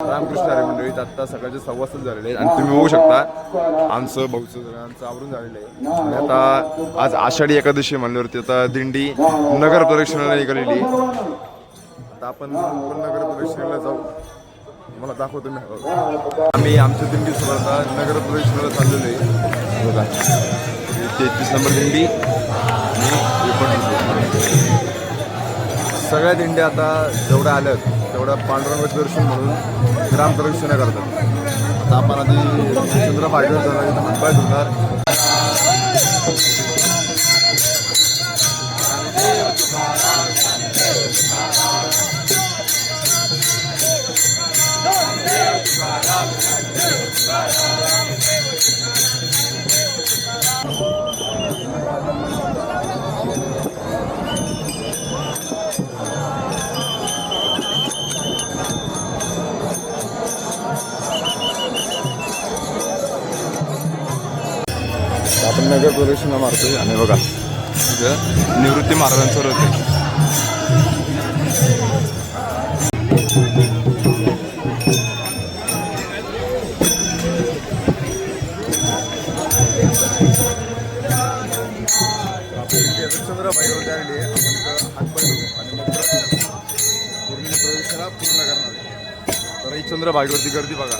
रामकृष्ण अरे मंडळीत आता सकाळचे सव्वा सात झालेले आहेत आणि तुम्ही बघू शकता आमचं भाऊचं आमचं आवरून झालेलं आहे. आणि आता आज आषाढी एकादशी म्हणल्यावरती आता दिंडी नगर प्रदक्षिणाला निघालेली आता आपण पण नगर प्रदक्षिणेला जाऊ. मला दाखवतो मी. आम्ही आमच्या दिंडी आता नगर प्रदक्षिणेला चाललेलो आहे. बघा. तेहतीस नंबर दिंडी आणि एकोणतीस सगळ्या दिंड्या आता जेवढ्या आल्यात तेवढ्या पांडुरंग दर्शन म्हणून ग्राम प्रदक्षिणा करतात. आता आपण आधी चंद्र पाटील झाला इथं मुंबईत होणार आपण नगर प्रदक्षिणा मारतोय आणि बघा इथं निवृत्ती महाराजांचं होते चंद्र चंद्रबाईवरती गर्दी बघा.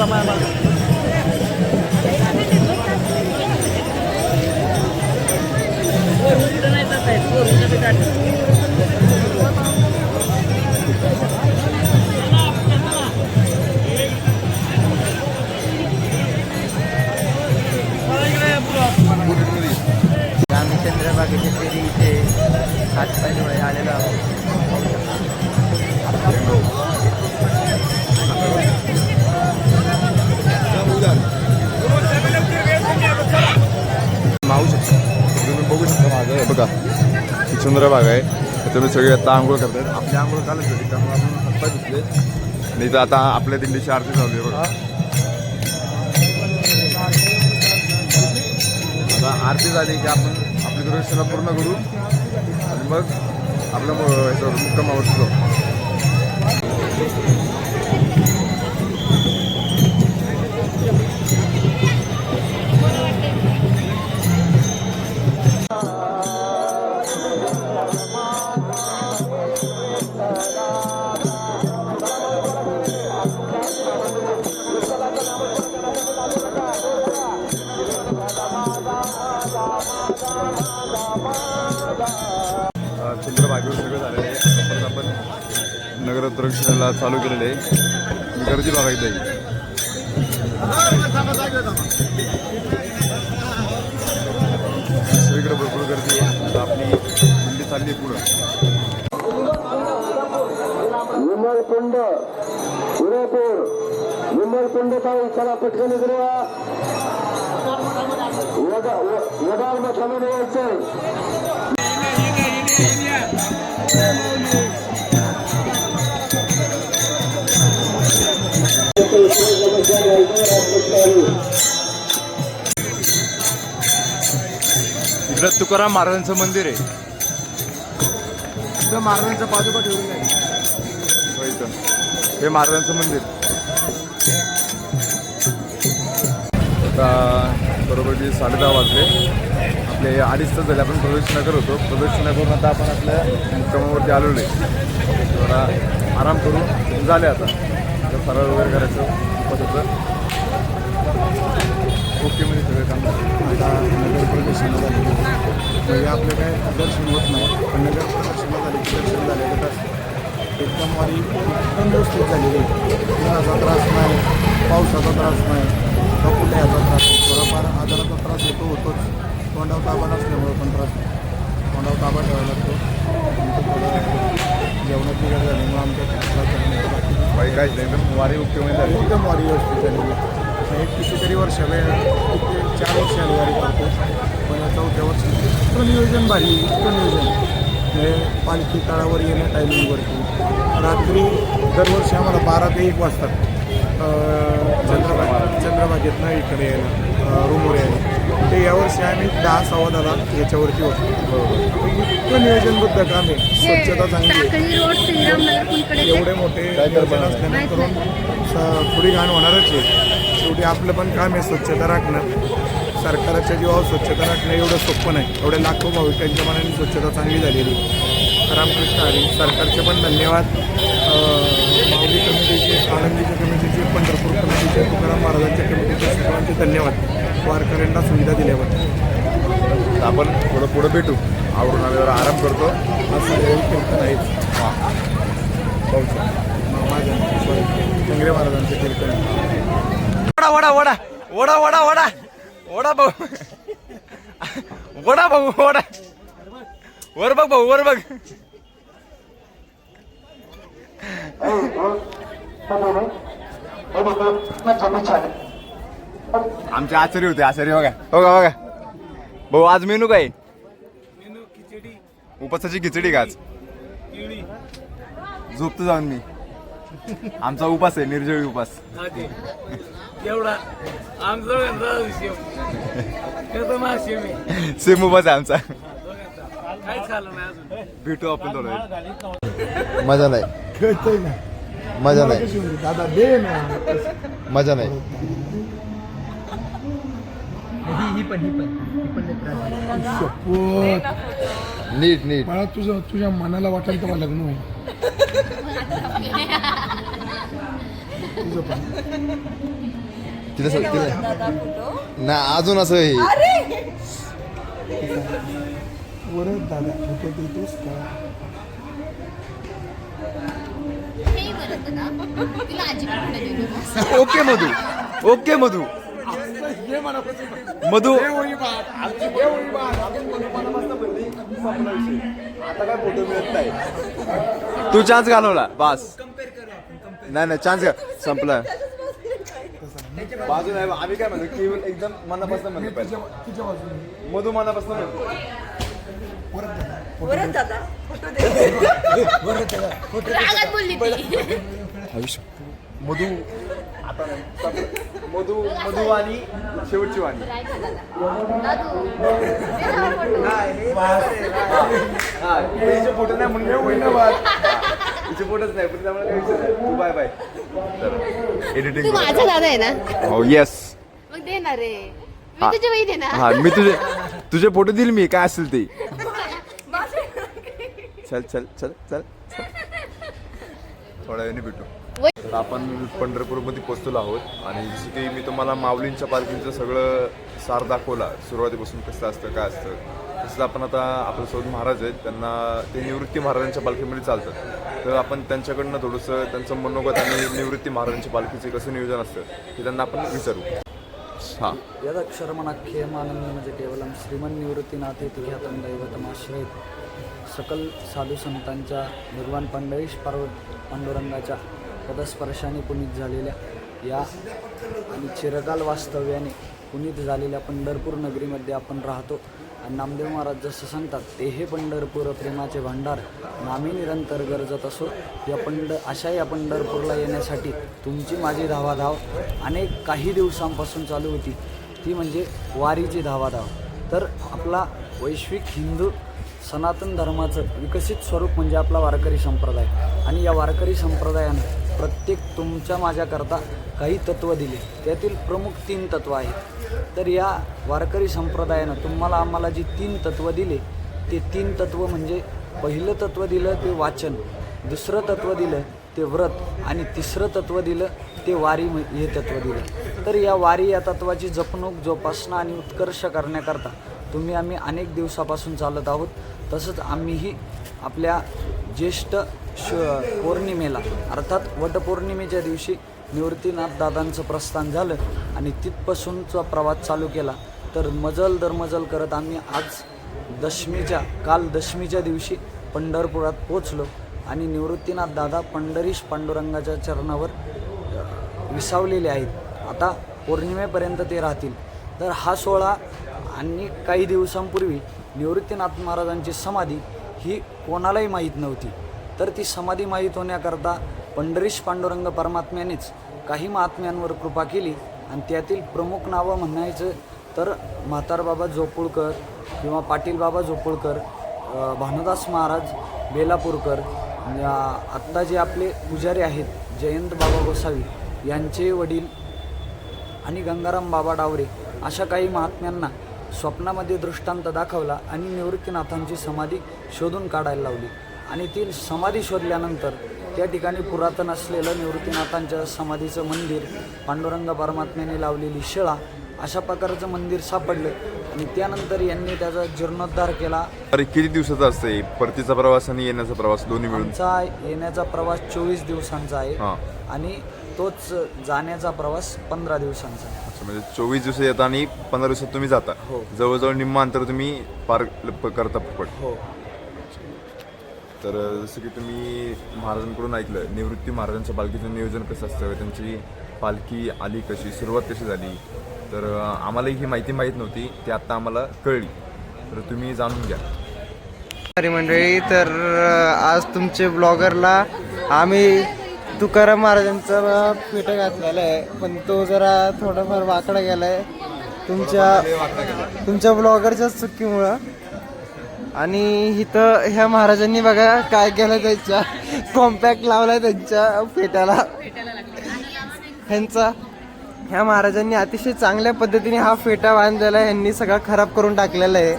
चंद्रभागेवरती गर्दी बघा आम्ही चंद्रबागेच्या फेरी इथे सात पायरीमुळे आलेलो आहोत. हे बघा ही आहे. त्याच्यामुळे सगळे आता आंघोळ करतायत. आपली आंघोळ कालच होती त्यामुळे आपण हातपाय धुतले आणि तर आता आपल्या दिंडीची आरती चालू आहे बघा. आता आरती झाली की आपण आपली दुर्दर्शना पूर्ण करू. आणि मग आपल्या मु- मुक्कामावरती जाऊ. चालू केलेलं आहे. गर्दी बघायचं आहे सगळीकडे भरपूर गर्दी आहे. आपली दिंडी चालली पुढं. विमलकुंड उदयपूर विमलकुंड ताई चला पटकन इकडे वडाल मठामध्ये यायचंय इकडं तुकाराम महाराजांचं मंदिर आहे. इथं महाराजांचा पादुका ठेवलेला आहे हो, इथं. हे महाराजांचं मंदिर. आता बरोबर की साडे दहा वाजले. आपले अडीच तास झाले आपण प्रदक्षिणा करत होतो. प्रदक्षिणा करून आता आपण आपल्या मुक्कामावरती आलेलो आहे. थोडा आराम करू झाले आता. तर फराळ वगैरे करायचं होतं. ओके म्हणजे सगळं काम आता नगर प्रदक्षिणा झाली म्हणजे आपलं काय दर्शन होत नाही. पण नगर प्रदक्षिणा झाली दर्शन झाले तर एकदम वारी व्यवस्थित झालेली आहे. उन्हाचा त्रास नाही पावसाचा त्रास नाही कपुल्याचा त्रास नाही. थोडाफार आजाराचा त्रास होतो होतोच. तोंडावर ताबा नसल्यामुळं पण त्रास तोंडावर ताबा ठेवावा लागतो. जेवणाची गरज झाल्यामुळं आमच्या त्रास बाकी काहीच नाही. एकदम वारी म्हणजे झाली. एकदम वारी व्यवस्थित झालेली एक कितीतरी वर्ष वेळ किती चार वर्ष आली करतो पण चौथ्या वर्षी इतकं नियोजन भारी इतकं नियोजन हे पालखी तळावर येण्या टायमिंगवरती रात्री दरवर्षी आम्हाला बारा ते एक वाजतात. अं, चंद्रभाग चंद्रभागेतनं इकडे यायला रूमवर यायला यावर्षी आम्ही दहा सव्वा दहाला याच्यावरती होतो. इतकं नियोजनबद्ध काम आहे. स्वच्छता चांगली? एवढे मोठे नियोजन असल्यानंतरून स- थोडी घाण होणारच आहे. शेवटी आपलं पण काम आहे स्वच्छता राखणं. सरकारच्या जीवावर स्वच्छता राखणं एवढं सोपं नाही. एवढे लाखो भाविकांच्या मनाने स्वच्छता चांगली झालेली आहे. रामकृष्ण हरी सरकारचे पण धन्यवाद. माऊली कमिटीचे आळंदीच्या कमिटीचे पंढरपूर कमिटीचे तुकाराम महाराजांच्या कमिटीचे सर्वांचे धन्यवाद. वारकऱ्यांना सुविधा दिल्याबद्दल आपण थोडं पुढे भेटू. आवरून आल्यावर आराम करतो. असं हे. कीर्तन माझ्या चंद्रे महाराजांचे कीर्तन. वडा वडा वडा वडा वडा वडा. वडा भाऊ. वडा भाऊ वडा. वर बघ भाऊ वर बघ. आमचे आचार्य होते आचार्य बघा. बघा बघा. भाऊ आज मेनू काय? उपासाची खिचडी. का आज? झोपतो जाऊन मी. आमचा उपास आहे निर्जळी उपास एवढा. सेम. उपास आहे आमचा. भेटू आपण थोडं. मजा नाही. मजा नाही. कशी होती? दादा दे ना. मजा नाही. ही ही पण ही पण ही पण. नीट नीट. मला तुझं तुझ्या मनाला वाटेल तेव्हा लग्न होईल. तुझं पण तिथं स- तिथं ना अजून असं हे. वरच दादा फोटो देतोस का? हे बरं ना तिला अजिबात नाही देऊ. ओके मधू. ओके मधू. मधू आता काय फोटो मिळत नाही. तू चान्स घालवला बस. नाही नाही चान्स संपला. बाजू नाही आम्ही काय म्हणतो केवळ एकदम मनापासून म्हणतो पाहिजे मधू मनापासून म्हणतो. मधू आता नाही. मधू मधू आणि शेवटची वाणी. हा हिचे फोटो नाही म्हणून होईल ना बात हिचे फोटोच नाही पण त्यामुळे काही विषय नाही. तू बाय बाय. तू एडिटिंग माझा दादा आहे ना? हो येस मग दे ना रे. मी हा. तुझी आहे ना? हा मी तुझे तुझे फोटो दिल मी काय असेल ते. चल चल चल चल. थोड्या वेळाने भेटू. तर आपण पंढरपूरमध्ये पोहोचलो आहोत आणि जसं की मी तुम्हाला माऊलींच्या पालखींचं सगळं सार दाखवला. सुरुवातीपासून कसं असतं काय असतं. तसंच आपण आता आपल्यासोबत महाराज आहेत त्यांना ते निवृत्ती महाराजांच्या पालखीमध्ये चालतात. तर आपण त्यांच्याकडनं थोडंसं त्यांचं मनोगत आणि निवृत्ती महाराजांच्या पालखीचं कसं नियोजन असतं ते त्यांना आपण विचारू. हां. यदक्षरमणाख्यमानंद म्हणजे केवलम श्रीमन निवृत्तीनाथ ख्यातम दैवतमाश्रयत सकल साधू संतांच्या भगवान पंढरीश पार्वत पांडुरंगाच्या पदस्पर्शाने पुनीत झालेल्या या आणि चिरकाल वास्तव्याने पुनीत झालेल्या पंढरपूर नगरीमध्ये आपण राहतो. आणि नामदेव महाराज जसं सांगतात ते हे पंढरपूर प्रेमाचे भांडार नामी निरंतर गरजत असो. या पंढ अशा या पंढरपूरला येण्यासाठी तुमची माझी धावाधाव अनेक काही दिवसांपासून चालू होती. ती म्हणजे वारीची धावाधाव. तर आपला वैश्विक हिंदू सनातन धर्माचं विकसित स्वरूप म्हणजे आपला वारकरी संप्रदाय. आणि या वारकरी संप्रदायानं प्रत्येक तुमच्या माझ्याकरता काही तत्त्व दिले. त्यातील प्रमुख तीन तत्त्व आहेत. तर या वारकरी संप्रदायानं तुम्हाला आम्हाला जी तीन तत्त्व दिले ते तीन तत्त्व म्हणजे पहिलं तत्त्व दिलं ते वाचन. दुसरं तत्त्व दिलं ते व्रत. आणि तिसरं तत्त्व दिलं ते वारी हे तत्त्व दिलं. तर या वारी या तत्त्वाची जपणूक जोपासना आणि उत्कर्ष करण्याकरता तुम्ही आम्ही अनेक दिवसापासून चालत आहोत. तसंच आम्हीही आपल्या ज्येष्ठ श पौर्णिमेला अर्थात वटपौर्णिमेच्या दिवशी निवृत्तीनाथ दादांचं प्रस्थान झालं आणि तिथपासूनचा प्रवास चालू केला. तर मजल दर मजल करत आम्ही आज दशमीच्या काल दशमीच्या दिवशी पंढरपुरात पोचलो आणि निवृत्तीनाथ दादा पंढरीश पांडुरंगाच्या चरणावर विसावलेले आहेत. आता पौर्णिमेपर्यंत ते राहतील. तर हा सोहळा आणि काही दिवसांपूर्वी निवृत्तीनाथ महाराजांची समाधी ही कोणालाही माहीत नव्हती. तर ती समाधी माहीत होण्याकरता पंढरीश पांडुरंग परमात्म्यानेच काही महात्म्यांवर कृपा केली आणि त्यातील प्रमुख नावं म्हणायचं तर म्हातारबाबा झोपुळकर किंवा पाटीलबाबा झोपुळकर जोपुळकर भानुदास महाराज बेलापूरकर आत्ता जे आपले पुजारी आहेत जयंत बाबा गोसावी यांचे वडील आणि गंगाराम बाबा डावरे अशा काही महात्म्यांना स्वप्नामध्ये दृष्टांत दाखवला आणि निवृत्तीनाथांची समाधी शोधून काढायला लावली. आणि ती समाधी शोधल्यानंतर त्या ठिकाणी पुरातन असलेलं निवृत्तीनाथांच्या समाधीचं मंदिर पांडुरंग परमात्म्याने लावलेली शिळा अशा प्रकारचं मंदिर सापडलं. आणि त्यानंतर यांनी त्याचा जीर्णोद्धार केला. अरे किती दिवसाचा असते परतीचा प्रवास आणि येण्याचा प्रवास दोन्ही मिळून? आमचा येण्याचा प्रवास चोवीस दिवसांचा आहे. आणि तोच जाण्याचा प्रवास पंधरा दिवसांचा आहे. अच्छा म्हणजे चोवीस दिवस येता आणि पंधरा दिवसात तुम्ही जाता. हो. जवळजवळ निम्म अंतर तुम्ही पार प- करता पड हो. तर जसं की तुम्ही महाराजांकडून ऐकलं निवृत्ती महाराजांच्या पालखीचं नियोजन कसं असतं? त्यांची पालखी आली कशी? सुरुवात कशी झाली? तर आम्हालाही ही माहिती माहीत नव्हती ती आत्ता आम्हाला कळली. तर तुम्ही जाणून घ्या. अरे मंडळी तर आज तुमचे ब्लॉगरला आम्ही तुकाराम महाराजांचा पेटा घातलेला आहे. पण तो जरा थोडाफार वाकडा गेला आहे तुमच्या तुमच्या ब्लॉगरच्याच चुकीमुळं. आणि इथं ह्या महाराजांनी बघा काय केलं त्यांच्या. कॉम्पॅक्ट लावलाय त्यांच्या फेट्याला. ह्यांचा. ह्या महाराजांनी अतिशय चांगल्या पद्धतीने हा फेटा बांधलेला आहे. यांनी सगळा खराब करून टाकलेला आहे.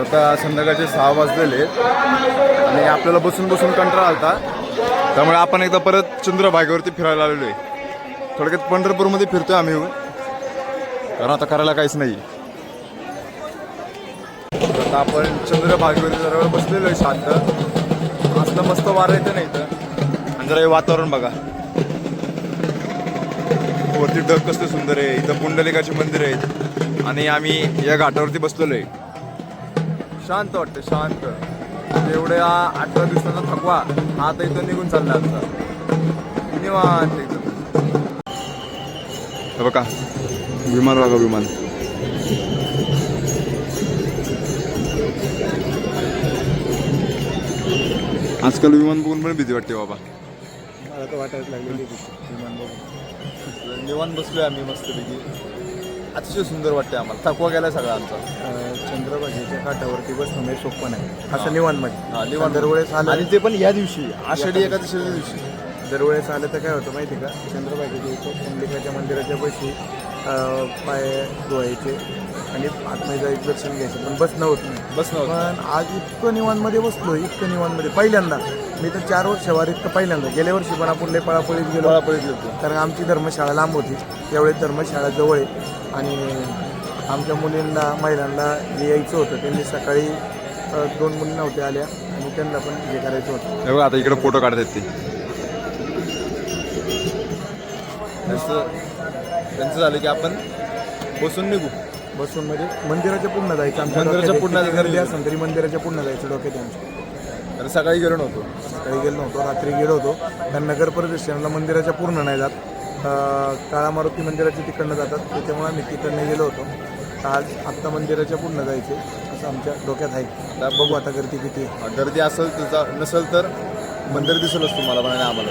आता संध्याकाळचे सहा वाजलेले आणि आपल्याला बसून बसून कंटाळा आलता. त्यामुळे आपण एकदा परत चंद्रभागेवरती फिरायला आलेलो आहे. थोडक्यात पंढरपूरमध्ये फिरतोय आम्ही कारण आता करायला काहीच नाही. आता आपण चंद्रभागेवरती जरा बसलेलो आहे शांत. असलं मस्त वारं येतं नाही तर आणि जरा हे वातावरण बघा. वरती ढग कसलं सुंदर आहे. इथं पुंडलिकाचे मंदिर आहेत. आणि आम्ही या घाटावरती बसलेलो आहे. शांत वाटतं शांत. एवढ्या अठरा दिवसाचा थकवा हा आता इथं निघून चालला आता निवांत एकदम. बघा विमान बघा विमान. आजकाल विमान बघून पण भीती वाटते बाबा. मला तर वाटायला लागलेली विमान बघून. निवांत बसलोय आम्ही मस्तपैकी. अतिशय सुंदर वाटते आम्हाला. थकवा गेलाय सगळा आमचा. चंद्रभागेच्या काठावरती बसणं म्हणजे सोपं नाही असं निवांतमध्ये हा, निवांत. दरवेळेस आलं आणि ते पण या दिवशी. आषाढी एकादशीच्या दिवशी. दरवेळेस आलं तर काय होतं माहिती का? चंद्रभागेच्या इथं कुंडलिकाच्या मंदिराच्या पैसे पाय धुवायचे. आणि आतमध्ये जायचं दर्शन घ्यायचं. पण बसणं होत नाही. बस नव्हतं पण आज इतकं निवांतमध्ये बसलो इतकं निवांतमध्ये. पहिल्यांदा. मी तर चार वर्षावर इतकं पहिल्यांदा. गेल्या वर्षी पण आपण लय पळापळीत गेलो. पळापळीत गेलतो. कारण आमची धर्मशाळा लांब होती. त्यावेळेस धर्मशाळा जवळ आहे. आणि आमच्या मुलींना महिलांना जे यायचं होतं त्यांनी सकाळी अ, दोन मुली नव्हत्या आल्या. आणि त्यांना पण हे करायचं होतं. हे बघा आता इकडे फोटो काढतात ते. त्यांचं त्यांचं झालं की आपण बसून निघू. बसून म्हणजे मंदिराच्या पुढनं जायचं आमच्या मंदिराच्या डोक्यात पुढनं किती गर्दी जायचं. असेल तरी मंदिराच्या पुढनं जायचं डोक्यात आमच्या. तर सकाळी गेलो नव्हतो. सकाळी गेलो नव्हतो रात्री गेलो होतो. कारण नगर प्रदर्शनाला मंदिराच्या पूर्ण नाही जात. अं, काळा मारुती मंदिराच्या तिकडनं जातात. त्याच्यामुळे आम्ही तिकडनं गेलो होतो. तर आज आत्ता मंदिराच्या पूर्ण जायचे असं आमच्या डोक्यात आहे. बघू. आता गर्दी किती आहे. गर्दी असेल त्याचा नसेल तर मंदिर दिसेलच तुम्हाला पण आणि आम्हाला.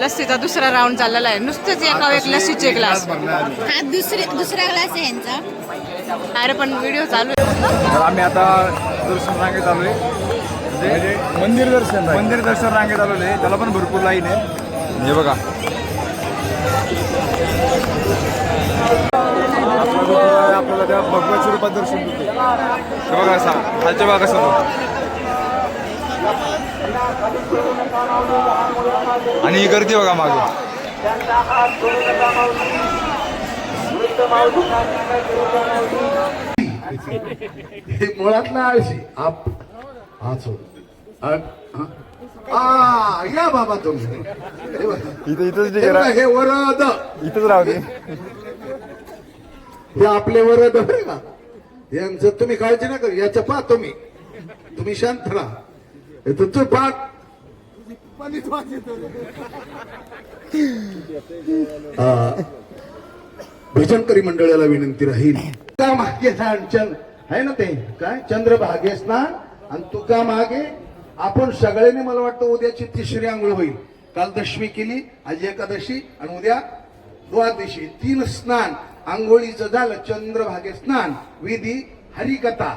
लस्सीचा दुसरा राऊंड चाललेला आहे. नुसतेच एका एक लस्सीचे ग्लास हा दुसरी दुसरा ग्लास आहे यांचा. अरे पण व्हिडिओ चालू आहे. तर आम्ही आता दर्शन रांगेत आलोय. म्हणजे मंदिर दर्शन आहे. मंदिर दर्शन रांगेत आलेलो आहे त्याला पण भरपूर लाईन आहे. हे बघा. आपल्याला त्या भगवाच्या रूपात दर्शन देते हे बघा असा खालच्या बघा कसं होतं. आणि ही गर्दी बघा मागे. हे मुळात ना आळशी. आप हा हा. आ या बाबा तुम्ही. हे बघा. इथं इथंच हे हे वरद. इथंच राहू दे. हे आपले वरद बरं का? यांचं तुम्ही काळजी नका करू. याचं पहा तुम्ही. तुम्ही शांत राहा. पाठ आ, भजनकरी मंडळाला विनंती राहील तुका मागे चंद आहे ना ते काय चंद्रभागे स्नान आणि तुका मागे आपण सगळ्यांनी मला वाटतं उद्याची तिसरी आंघोळ होईल काल दशमी केली आज एकादशी आणि उद्या द्वादशी तीन स्नान आंघोळीचं झालं चंद्रभागे स्नान विधी हरिकथा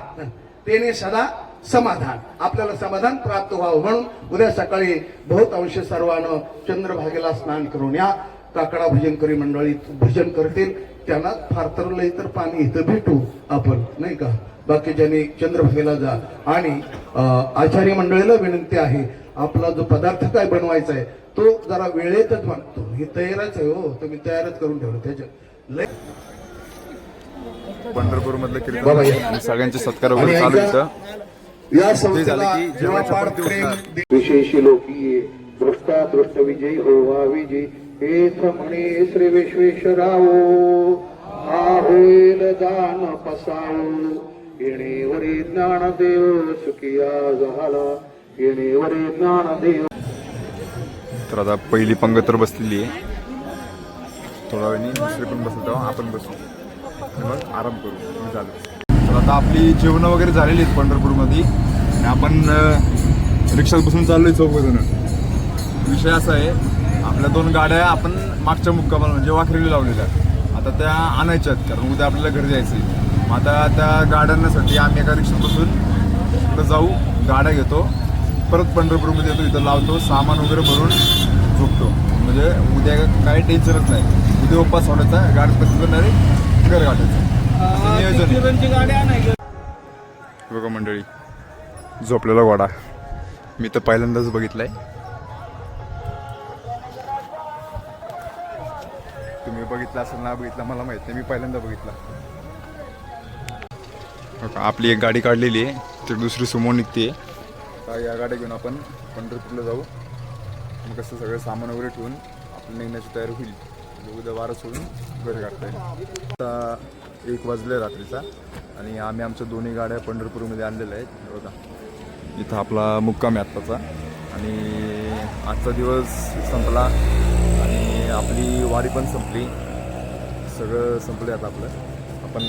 तेने सदा समाधान. आपल्याला समाधान प्राप्त व्हावं म्हणून उद्या सकाळी बहुतांश सर्वांना चंद्रभागेला स्नान करून या. काकडा भजनकरी मंडळी भजन करतील. त्यांना फार तर लई तर पाणी इथं भेटू आपण नाही का? बाकीच्यानी चंद्रभागेला जा. आणि आचार्य मंडळीला विनंती आहे आपला जो पदार्थ काय बनवायचा आहे तो जरा वेळेतच बनतो हे तयारच आहे हो तुम्ही तयारच करून ठेवलं त्याच्यात लय पंढरपूर मधलं सगळ्यांचे सत्कार वगैरे चालू इथं. या संस्थेला विशेषी लोकी दृष्टा दृष्ट विजयी होवा विजयी. हेच म्हणे श्री विश्वेश्वराओ हा होईल दान पसाओ येणेवरी ज्ञानदेव सुखिया झाला. येणेवरी ज्ञानदेव तर आता पहिली पंगत तर बसलेली आहे. थोडा वेळाने दुसरी पण बसत आपण बसू. मग आराम करू. झालं. तर आता आपली जेवणं वगैरे झालेली आहेत पंढरपूरमध्ये. आणि आपण रिक्षात बसून चाललो आहे चौकजणं विषय असा आहे आपल्या दोन गाड्या आपण मागच्या मुक्कामाला म्हणजे वाखरीला लावलेल्या आता त्या आणायच्या आहेत कारण उद्या आपल्याला घरी जायचं आहे मग आता त्या गाड्यांसाठी आम्ही एका रिक्षात बसून तिकडं जाऊ गाड्या घेतो परत पंढरपूरमध्ये येतो इथं लावतो सामान वगैरे भरून झोपतो. म्हणजे उद्या काही टेन्शनच नाही. उद्या उपास सोडायचा गाडीत बसून करणारी घर गाठायचं बघा मंडळी झोपलेला वाडा मी तर पहिल्यांदाच बघितलाय. तुम्ही बघितला असेल ना बघितला मला माहीत नाही मी पहिल्यांदा बघितला. बघा, आपली एक गाडी काढलेली आहे तर दुसरी सुमो निघते या गाड्या घेऊन आपण पंढरपूरला जाऊ. मग कसं सगळं सामान वगैरे ठेवून आपण निघण्याची तयारी होईल. उद्या वारं सोडून घरी काढता येईल आता एक वाजले रात्रीचा. आणि आम्ही आमच्या दोन्ही गाड्या पंढरपूरमध्ये आणलेल्या आहेत. बघा. इथं आपला मुक्काम आहे आत्ताचा. आणि आजचा दिवस संपला. आणि आपली वारी पण संपली. सगळं संपले आता आपलं. आपण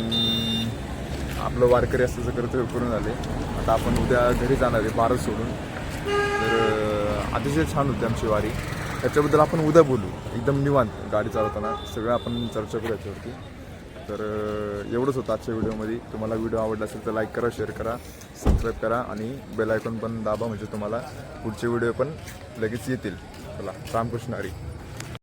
आपलं वारकरी असल्याचं कर्तव्य पूर्ण झाले. आता आपण उद्या घरी जाणार आहे बारा सोडून. तर अतिशय छान होती आमची वारी. त्याच्याबद्दल आपण उद्या बोलू. एकदम निवांत गाडी चालवताना. सगळं आपण चर्चा करू याच्यावरती. तर एवढंच होतं आजच्या व्हिडिओमध्ये. तुम्हाला व्हिडिओ आवडला असेल तर लाईक करा शेअर करा सबस्क्राईब करा आणि बेल आयकॉन पण दाबा म्हणजे तुम्हाला पुढचे व्हिडिओ पण लगेच येतील. चला रामकृष्ण हरी.